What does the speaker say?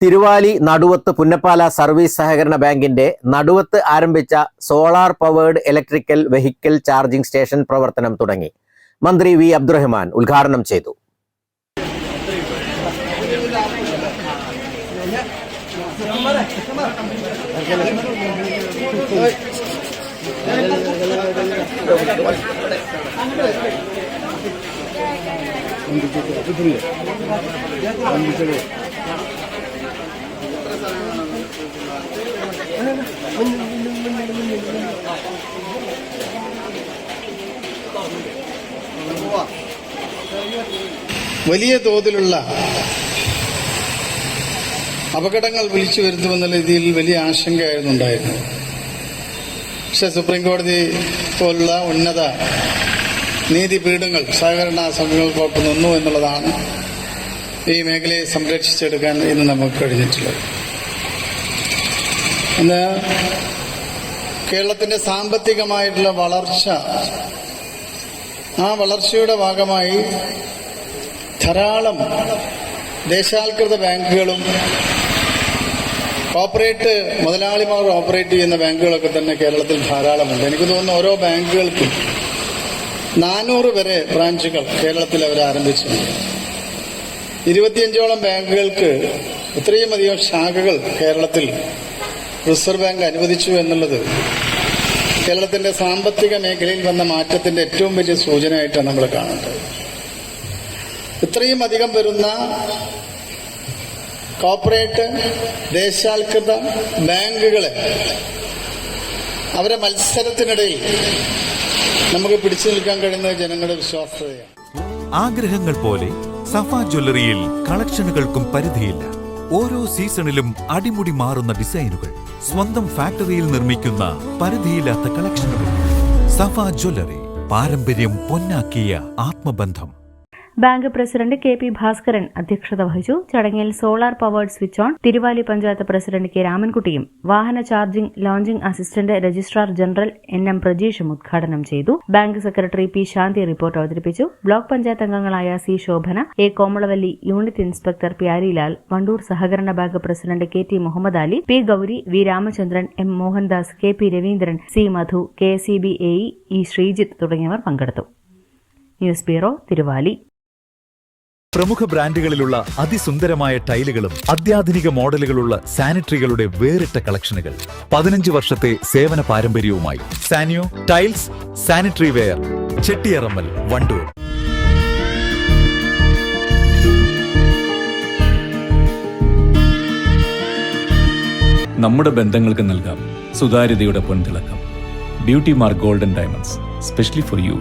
തിരുവാലി നടുവത്ത് Punnappala service സഹകരണ ബാങ്കിന്റെ നടുവത്ത് ആരംഭിച്ച solar powered electrical vehicle charging station പ്രവർത്തനം തുടങ്ങി. മന്ത്രി വി അബ്ദുറഹ്മാൻ ഉദ്ഘാടനം ചെയ്തു. വലിയ തോതിലുള്ള അപകടങ്ങൾ വിളിച്ചു വരുത്തുമെന്നുള്ള രീതിയിൽ വലിയ ആശങ്കയായിരുന്നു ഉണ്ടായിരുന്നത്. പക്ഷെ സുപ്രീം കോടതി പോലുള്ള ഉന്നത നീതിപീഠങ്ങൾ സഹകരണ സംഘങ്ങൾക്കൊപ്പം നിന്നു എന്നുള്ളതാണ് ഈ മേഖലയെ സംരക്ഷിച്ചെടുക്കാൻ ഇന്ന് നമുക്ക് കഴിഞ്ഞിട്ടുള്ളത്. ഇന്ന് കേരളത്തിന്റെ സാമ്പത്തികമായിട്ടുള്ള വളർച്ച ആ വളർച്ചയുടെ ഭാഗമായി ധാരാളം ദേശാൽകൃത ബാങ്കുകളും കോപ്പറേറ്റ് മുതലാളിമാർ ഓപ്പറേറ്റ് ചെയ്യുന്ന ബാങ്കുകളൊക്കെ തന്നെ കേരളത്തിൽ ധാരാളമുണ്ട്. എനിക്ക് തോന്നുന്നു ഓരോ ബാങ്കുകൾക്കും നാനൂറ് വരെ ബ്രാഞ്ചുകൾ കേരളത്തിൽ അവർ ആരംഭിച്ചിട്ടുണ്ട്. ഇരുപത്തിയഞ്ചോളം ബാങ്കുകൾക്ക് ഇത്രയും അധികം ശാഖകൾ കേരളത്തിൽ റിസർവ് ബാങ്ക് അനുവദിച്ചു എന്നുള്ളത് കേരളത്തിന്റെ സാമ്പത്തിക മേഖലയിൽ വന്ന മാറ്റത്തിന്റെ ഏറ്റവും വലിയ സൂചനയായിട്ടാണ് നമ്മൾ കാണേണ്ടത്. ഇത്രയും അധികം വരുന്ന കോർപ്പറേറ്റ് ദേശാൽകൃത ബാങ്കുകളെ അവരെ മത്സരത്തിനിടയിൽ നമുക്ക് പിടിച്ചു നിൽക്കാൻ കഴിയുന്ന ജനങ്ങളുടെ വിശ്വാസ്യതയാണ്. ആഗ്രഹങ്ങൾ പോലെ സഫ ജ്വല്ലറിയിൽ കളക്ഷനുകൾക്കും പരിധിയില്ല. ഓരോ സീസണിലും അടിമുടി മാറുന്ന ഡിസൈനുകൾ സ്വന്തം ഫാക്ടറിയിൽ നിർമ്മിക്കുന്ന പരിധിയില്ലാത്ത കളക്ഷനുകൾ. സഫ ജ്വല്ലറി പാരമ്പര്യം പൊന്നാക്കിയ ആത്മബന്ധം. Bank president K P Bhaskaran അധ്യക്ഷത വഹിച്ചു. ചടങ്ങിൽ solar powered switch on. Thiruvali panchayat president K രാമൻകുട്ടിയും വാഹന charging launching assistant registrar general N M പ്രജീഷും ഉദ്ഘാടനം ചെയ്തു. Bank secretary P Shanthi report അവതരിപ്പിച്ചു. ബ്ലോക്ക് പഞ്ചായത്ത് അംഗങ്ങളായ C Shobhana A Komalavalli unit inspector Pyarilal Wandoor സഹകരണ bank president K T Muhammad Ali P Gauri V Ramachandran M Mohandas K P Raveendran C Madhu K C B A E Sreejith തുടങ്ങിയവർ പങ്കെടുത്തു. News bureau Thiruvali. പ്രമുഖ ബ്രാൻഡുകളിലുള്ള അതിസുന്ദരമായ ടൈലുകളും അത്യാധുനിക മോഡലുകളുള്ള സാനിറ്ററികളുടെ വേറിട്ട കളക്ഷനുകൾ. പതിനഞ്ച് വർഷത്തെ സേവന പാരമ്പര്യവുമായി. Sanyo tiles sanitary ware Chettiyarammal Wandoor. നമ്മുടെ ബന്ധങ്ങൾക്ക് നൽകാം സുതാര്യതയുടെ പൊൻതിളക്കം. Beauty mark golden diamonds specially for you.